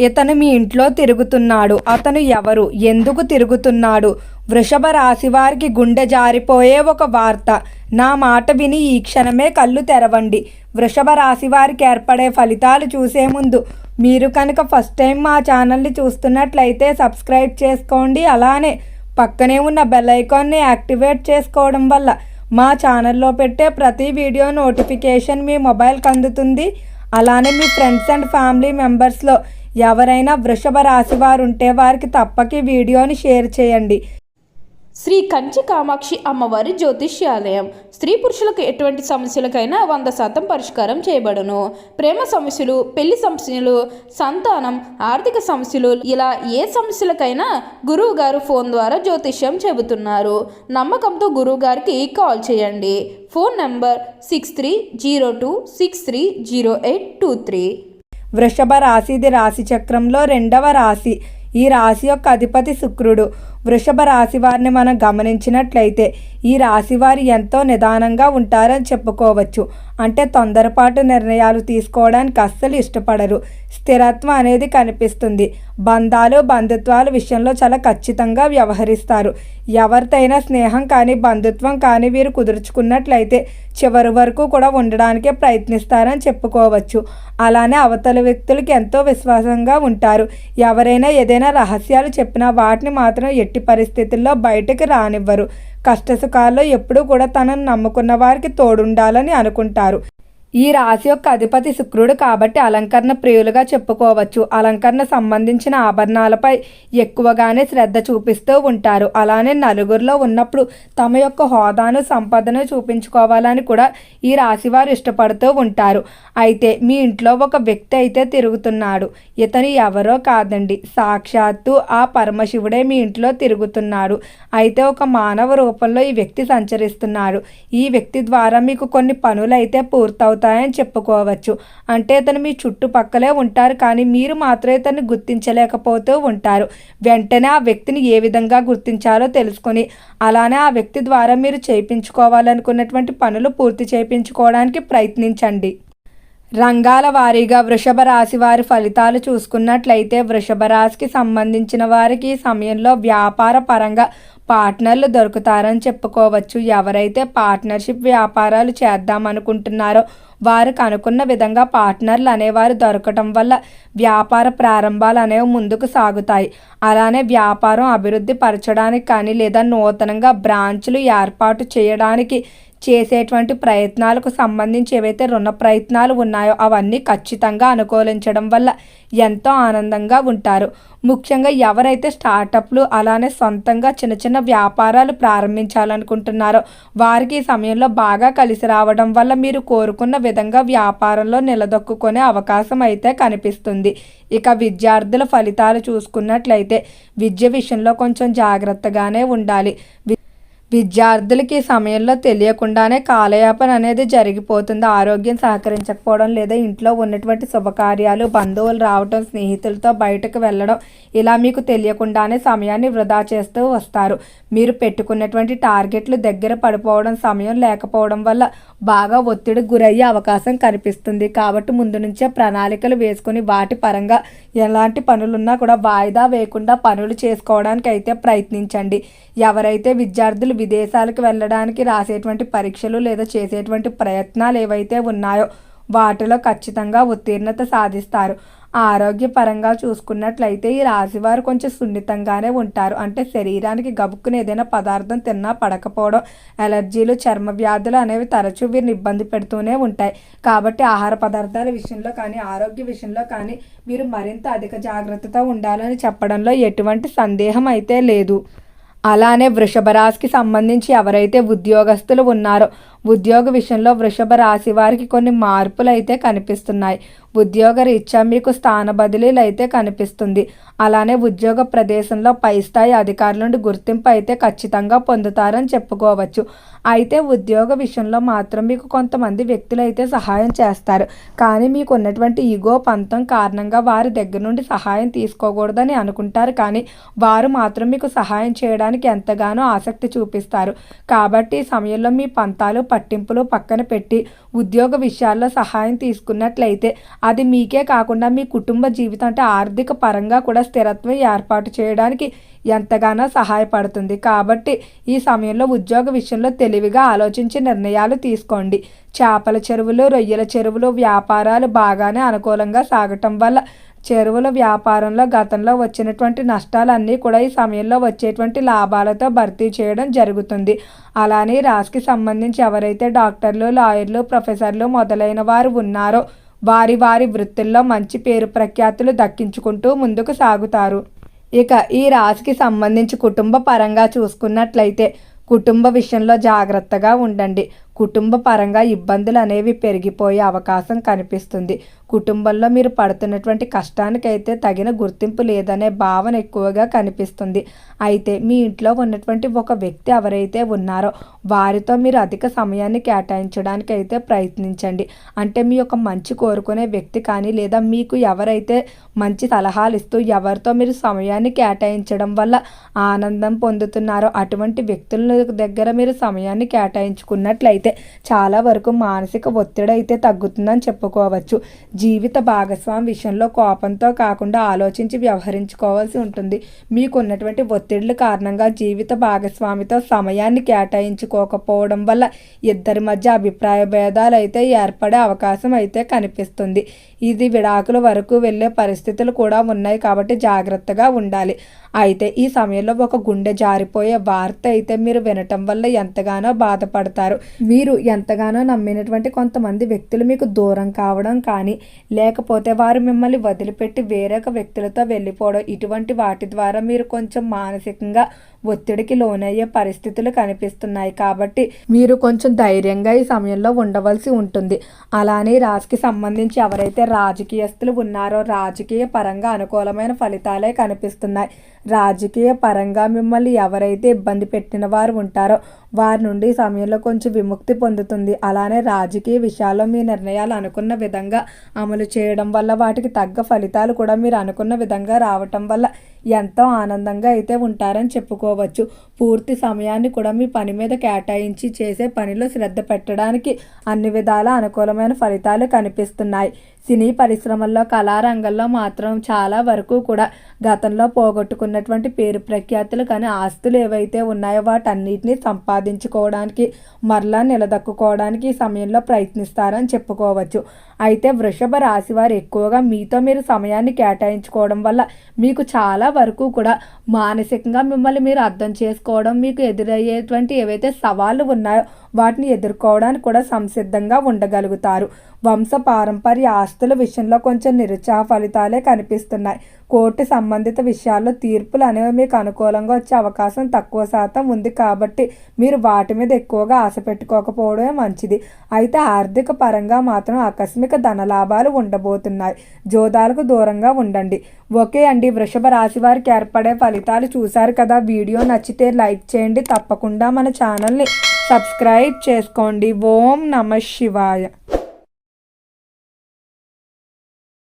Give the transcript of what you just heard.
ఇతను మీ ఇంట్లో తిరుగుతున్నాడు. అతను ఎవరు? ఎందుకు తిరుగుతున్నాడు? వృషభ రాశి వారికి గుండె జారిపోయే ఒక వార్త. నా మాట విని ఈ క్షణమే కళ్ళు తెరవండి. వృషభ రాశి వారికి ఏర్పడే ఫలితాలు చూసే ముందు మీరు కనుక ఫస్ట్ టైం మా ఛానల్ని చూస్తున్నట్లయితే సబ్స్క్రైబ్ చేసుకోండి. అలానే పక్కనే ఉన్న బెల్ ఐకాన్ని యాక్టివేట్ చేసుకోవడం వల్ల మా ఛానల్లో పెట్టే ప్రతి వీడియో నోటిఫికేషన్ మీ మొబైల్కి అందుతుంది. అలానే మీ ఫ్రెండ్స్ అండ్ ఫ్యామిలీ మెంబర్స్లో ఎవరైనా వృషభ రాశి వారు ఉంటే వారికి తప్పక వీడియోని షేర్ చేయండి. శ్రీ కంచి కామాక్షి అమ్మవారి జ్యోతిష్యాలయం. స్త్రీ పురుషులకు ఎటువంటి సమస్యలకైనా వంద శాతం పరిష్కారం చేయబడును. ప్రేమ సమస్యలు పెళ్ళి సమస్యలు సంతానం ఆర్థిక సమస్యలు ఇలా ఏ సమస్యలకైనా గురువు గారు ఫోన్ ద్వారా జ్యోతిష్యం చెబుతున్నారు. నమ్మకంతో గురువు గారికి కాల్ చేయండి. Phone number six three zero two six three zero eight two three. వృషభ రాశిది రాశి చక్రంలో రెండవ రాశి. ఈ రాశి యొక్క అధిపతి శుక్రుడు. వృషభ రాశి వారిని మనం గమనించినట్లయితే ఈ రాశి వారు ఎంతో నిదానంగా ఉంటారని చెప్పుకోవచ్చు. అంటే తొందరపాటు నిర్ణయాలు తీసుకోవడానికి అస్సలు ఇష్టపడరు. స్థిరత్వం అనేది కనిపిస్తుంది. బంధాలు బంధుత్వాల విషయంలో చాలా ఖచ్చితంగా వ్యవహరిస్తారు. ఎవరితైనా స్నేహం కానీ బంధుత్వం కానీ వీరు కుదుర్చుకున్నట్లయితే చివరి వరకు కూడా ఉండడానికే ప్రయత్నిస్తారని చెప్పుకోవచ్చు. అలానే అవతల వ్యక్తులకి ఎంతో విశ్వాసంగా ఉంటారు. ఎవరైనా ఏదైనా రహస్యాలు చెప్పినా వాటిని మాత్రం ఎట్టి పరిస్థితుల్లో బయటకు రానివ్వరు. కష్టసుఖాల్లో ఎప్పుడూ కూడా తనను నమ్ముకున్న వారికి తోడుండాలని అనుకుంటారు. ఈ రాశి యొక్క అధిపతి శుక్రుడు కాబట్టి అలంకరణ ప్రియులుగా చెప్పుకోవచ్చు. అలంకరణ సంబంధించిన ఆభరణాలపై ఎక్కువగానే శ్రద్ధ చూపిస్తూ ఉంటారు. అలానే నలుగురిలో ఉన్నప్పుడు తమ యొక్క హోదాను సంపదను చూపించుకోవాలని కూడా ఈ రాశి వారు ఇష్టపడుతూ ఉంటారు. అయితే మీ ఇంట్లో ఒక వ్యక్తి అయితే తిరుగుతున్నాడు. ఇతను ఎవరో కాదండి. సాక్షాత్తు ఆ పరమశివుడే మీ ఇంట్లో తిరుగుతున్నాడు. అయితే ఒక మానవ రూపంలో ఈ వ్యక్తి సంచరిస్తున్నాడు. ఈ వ్యక్తి ద్వారా మీకు కొన్ని పనులు అయితే ఉంటాయని చెప్పుకోవచ్చు. అంటే ఇతను మీ చుట్టుపక్కలే ఉంటారు కానీ మీరు మాత్రమే తను గుర్తించలేకపోతూ ఉంటారు. వెంటనే ఆ వ్యక్తిని ఏ విధంగా గుర్తించాలో తెలుసుకొని అలానే ఆ వ్యక్తి ద్వారా మీరు చేయించుకోవాలనుకున్నటువంటి పనులు పూర్తి చేయించుకోవడానికి ప్రయత్నించండి. రంగాల వారీగా వృషభ రాశి వారి ఫలితాలు చూసుకున్నట్లయితే వృషభ రాశికి సంబంధించిన వారికి ఈ సమయంలో వ్యాపార పరంగా పార్ట్నర్లు దొరుకుతారని చెప్పుకోవచ్చు. ఎవరైతే పార్ట్నర్షిప్ వ్యాపారాలు చేద్దామనుకుంటున్నారో వారికి అనుకున్న విధంగా పార్ట్నర్లు అనేవారు దొరకటం వల్ల వ్యాపార ప్రారంభాలు అనేవి ముందుకు సాగుతాయి. అలానే వ్యాపారం అభివృద్ధి పరచడానికి కానీ లేదా నూతనంగా బ్రాంచ్లు ఏర్పాటు చేయడానికి చేసేటువంటి ప్రయత్నాలకు సంబంధించి ఏవైతే రుణ ప్రయత్నాలు ఉన్నాయో అవన్నీ ఖచ్చితంగా అనుకూలించడం వల్ల ఎంతో ఆనందంగా ఉంటారు. ముఖ్యంగా ఎవరైతే స్టార్టప్లు అలానే సొంతంగా చిన్న చిన్న వ్యాపారాలు ప్రారంభించాలనుకుంటున్నారో వారికి ఈ సమయంలో బాగా కలిసి రావడం వల్ల మీరు కోరుకున్న విధంగా వ్యాపారంలో నిలదొక్కునే అవకాశం అయితే కనిపిస్తుంది. ఇక విద్యార్థుల ఫలితాలు చూసుకున్నట్లయితే విద్య విషయంలో కొంచెం జాగ్రత్తగానే ఉండాలి. వి- విద్యార్థులకి సమయంలో తెలియకుండానే కాలయాపన అనేది జరిగిపోతుంది. ఆరోగ్యం సహకరించకపోవడం లేదా ఇంట్లో ఉన్నటువంటి శుభకార్యాలు బంధువులు రావటం స్నేహితులతో బయటకు వెళ్ళడం ఇలా మీకు తెలియకుండానే సమయాన్ని వృధా చేస్తూ వస్తారు. మీరు పెట్టుకున్నటువంటి టార్గెట్లు దగ్గర పడిపోవడం సమయం లేకపోవడం వల్ల బాగా ఒత్తిడికి గురయ్యే అవకాశం కనిపిస్తుంది. కాబట్టి ముందు నుంచే ప్రణాళికలు వేసుకొని వాటి పరంగా ఎలాంటి పనులున్నా కూడా వాయిదా వేయకుండా పనులు చేసుకోవడానికి అయితే ప్రయత్నించండి. ఎవరైతే విద్యార్థులు విదేశాలకు వెళ్ళడానికి రాసేటువంటి పరీక్షలు లేదా చేసేటువంటి ప్రయత్నాలు ఏవైతే ఉన్నాయో వాటిలో ఖచ్చితంగా ఉత్తీర్ణత సాధిస్తారు. ఆరోగ్యపరంగా చూసుకున్నట్లయితే ఈ రాశివారు కొంచెం సున్నితంగానే ఉంటారు. అంటే శరీరానికి గబుక్కుని ఏదైనా పదార్థం తిన్నా పడకపోవడం ఎలర్జీలు చర్మ వ్యాధులు అనేవి తరచూ వీరిని ఇబ్బంది పెడుతూనే ఉంటాయి. కాబట్టి ఆహార పదార్థాల విషయంలో కానీ ఆరోగ్య విషయంలో కానీ వీరు మరింత అధిక జాగ్రత్తతో ఉండాలని చెప్పడంలో ఎటువంటి సందేహం అయితే లేదు. అలానే వృషభ రాశికి సంబంధించి ఎవరైతే ఉద్యోగస్తులు ఉన్నారో ఉద్యోగ విషయంలో వృషభ రాశి వారికి కొన్ని మార్పులు అయితే కనిపిస్తున్నాయి. ఉద్యోగ రీత్యా మీకు స్థాన బదిలీలు అయితే కనిపిస్తుంది. అలానే ఉద్యోగ ప్రదేశంలో పై స్థాయి అధికారుల నుండి గుర్తింపు అయితే ఖచ్చితంగా పొందుతారని చెప్పుకోవచ్చు. అయితే ఉద్యోగ విషయంలో మాత్రం మీకు కొంతమంది వ్యక్తులు అయితే సహాయం చేస్తారు. కానీ మీకు ఉన్నటువంటి ఈగో పంతం కారణంగా వారి దగ్గర నుండి సహాయం తీసుకోకూడదని అనుకుంటారు. కానీ వారు మాత్రం మీకు సహాయం చేయడానికి ఎంతగానో ఆసక్తి చూపిస్తారు. కాబట్టి ఈ సమయంలో మీ పంతాలు పట్టింపులు పక్కన పెట్టి ఉద్యోగ విషయాల్లో సహాయం తీసుకున్నట్లయితే అది మీకే కాకుండా మీ కుటుంబ జీవితం అంటే ఆర్థిక పరంగా కూడా స్థిరత్వం ఏర్పాటు చేయడానికి ఎంతగానో సహాయపడుతుంది. కాబట్టి ఈ సమయంలో ఉద్యోగ విషయంలో తెలివిగా ఆలోచించి నిర్ణయాలు తీసుకోండి. చేపల చెరువులు రొయ్యల చెరువులు వ్యాపారాలు బాగానే అనుకూలంగా సాగటం వల్ల చెరువుల వ్యాపారంలో గతంలో వచ్చినటువంటి నష్టాలన్నీ కూడా ఈ సమయంలో వచ్చేటువంటి లాభాలతో భర్తీ చేయడం జరుగుతుంది. అలానే రాశికి సంబంధించి ఎవరైతే డాక్టర్లు లాయర్లు ప్రొఫెసర్లు మొదలైన వారు ఉన్నారో వారి వారి వృత్తుల్లో మంచి పేరు ప్రఖ్యాతులు దక్కించుకుంటూ ముందుకు సాగుతారు. ఇక ఈ రాశికి సంబంధించి కుటుంబ పరంగా చూసుకున్నట్లయితే కుటుంబ విషయంలో జాగ్రత్తగా ఉండండి. కుటుంబ పరంగా ఇబ్బందులు అనేవి పెరిగిపోయే అవకాశం కనిపిస్తుంది. కుటుంబంలో మీరు పడుతున్నటువంటి కష్టానికైతే తగిన గుర్తింపు లేదనే భావన ఎక్కువగా కనిపిస్తుంది. అయితే మీ ఇంట్లో ఉన్నటువంటి ఒక వ్యక్తి ఎవరైతే ఉన్నారో వారితో మీరు అధిక సమయాన్ని కేటాయించడానికి అయితే ప్రయత్నించండి. అంటే మీ యొక్క మంచి కోరుకునే వ్యక్తి కానీ లేదా మీకు ఎవరైతే మంచి సలహాలు ఇస్తూ ఎవరితో మీరు సమయాన్ని కేటాయించడం వల్ల ఆనందం పొందుతున్నారో అటువంటి వ్యక్తుల దగ్గర మీరు సమయాన్ని కేటాయించుకున్నట్లయితే చాలా వరకు మానసిక ఒత్తిడి అయితే తగ్గుతుందని చెప్పుకోవచ్చు. జీవిత భాగస్వామి విషయంలో కోపంతో కాకుండా ఆలోచించి వ్యవహరించుకోవాల్సి ఉంటుంది. మీకు ఉన్నటువంటి ఒత్తిడిల కారణంగా జీవిత భాగస్వామితో సమయాన్ని కేటాయించుకోకపోవడం వల్ల ఇద్దరి మధ్య అభిప్రాయ భేదాలు అయితే ఏర్పడే అవకాశం అయితే కనిపిస్తుంది. ఇది విడాకుల వరకు వెళ్ళే పరిస్థితులు కూడా ఉన్నాయి కాబట్టి జాగ్రత్తగా ఉండాలి. అయితే ఈ సమయంలో ఒక గుండె జారిపోయే వార్త అయితే మీరు వినటం వల్ల ఎంతగానో బాధపడతారు. మీరు ఎంతగానో నమ్మినటువంటి కొంతమంది వ్యక్తులు మీకు దూరం కావడం కానీ లేకపోతే వారు మిమ్మల్ని వదిలిపెట్టి వేరొక వ్యక్తులతో వెళ్ళిపోవడం ఇటువంటి వాటి ద్వారా మీరు కొంచెం మానసికంగా ఒత్తిడికి లోనయ్యే పరిస్థితులు కనిపిస్తున్నాయి. కాబట్టి మీరు కొంచెం ధైర్యంగా ఈ సమయంలో ఉండవలసి ఉంటుంది. అలానే రాశికి సంబంధించి ఎవరైతే రాజకీయస్తులు ఉన్నారో రాజకీయ పరంగా అనుకూలమైన ఫలితాలే కనిపిస్తున్నాయి. రాజకీయ పరంగా మిమ్మల్ని ఎవరైతే ఇబ్బంది పెట్టిన వారు ఉంటారో వారి నుండి సమయంలో కొంచెం విముక్తి పొందుతుంది. అలానే రాజకీయ విషయాల్లో మీ నిర్ణయాలు అనుకున్న విధంగా అమలు చేయడం వల్ల వాటికి తగ్గ ఫలితాలు కూడా మీరు అనుకున్న విధంగా రావటం వల్ల ఎంతో ఆనందంగా అయితే ఉంటారని చెప్పుకోవచ్చు. పూర్తి సమయాన్ని కూడా మీ పని మీద కేటాయించి చేసే పనిలో శ్రద్ధ పెట్టడానికి అన్ని విధాల అనుకూలమైన ఫలితాలు కనిపిస్తున్నాయి. సినీ పరిశ్రమల్లో కళారంగంలో మాత్రం చాలా వరకు కూడా గతంలో పోగొట్టుకున్నటువంటి పేరు ప్రఖ్యాతులు కానీ ఆస్తులు ఏవైతే ఉన్నాయో వాటన్నిటిని సంపాదించుకోవడానికి మరలా నిలదొక్కుకోవడానికి ఈ సమయంలో ప్రయత్నిస్తారని చెప్పుకోవచ్చు. అయితే వృషభ రాశి వారు ఎక్కువగా మీతో మీరు సమయాన్ని కేటాయించుకోవడం వల్ల మీకు చాలా వరకు కూడా మానసికంగా మిమ్మల్ని మీరు అర్థం చేసుకోవడం మీకు ఎదురయ్యేటువంటి ఏవైతే సవాళ్ళు ఉన్నాయో వాటిని ఎదుర్కోవడానికి కూడా సంసిద్ధంగా ఉండగలుగుతారు. వంశ పారంపర్య ఆస్తుల విషయంలో కొంచెం నిరుత్సాహ ఫలితాలే కనిపిస్తున్నాయి. కోర్టు సంబంధిత విషయాల్లో తీర్పులు అనేవి మీకు అనుకూలంగా వచ్చే అవకాశం తక్కువ శాతం ఉంది కాబట్టి మీరు వాటి మీద ఎక్కువగా ఆశ పెట్టుకోకపోవడమే మంచిది. అయితే ఆర్థిక పరంగా మాత్రం ఆకస్మిక ధన లాభాలు ఉండబోతున్నాయి. జోదాలకు దూరంగా ఉండండి. ఓకే అండి. వృషభ రాశి వారికి ఏర్పడే ఫలితాలు చూశారు కదా. వీడియో నచ్చితే లైక్ చేయండి. తప్పకుండా మన ఛానల్ని సబ్స్క్రైబ్ చేసుకోండి. ఓం నమ శివాయ.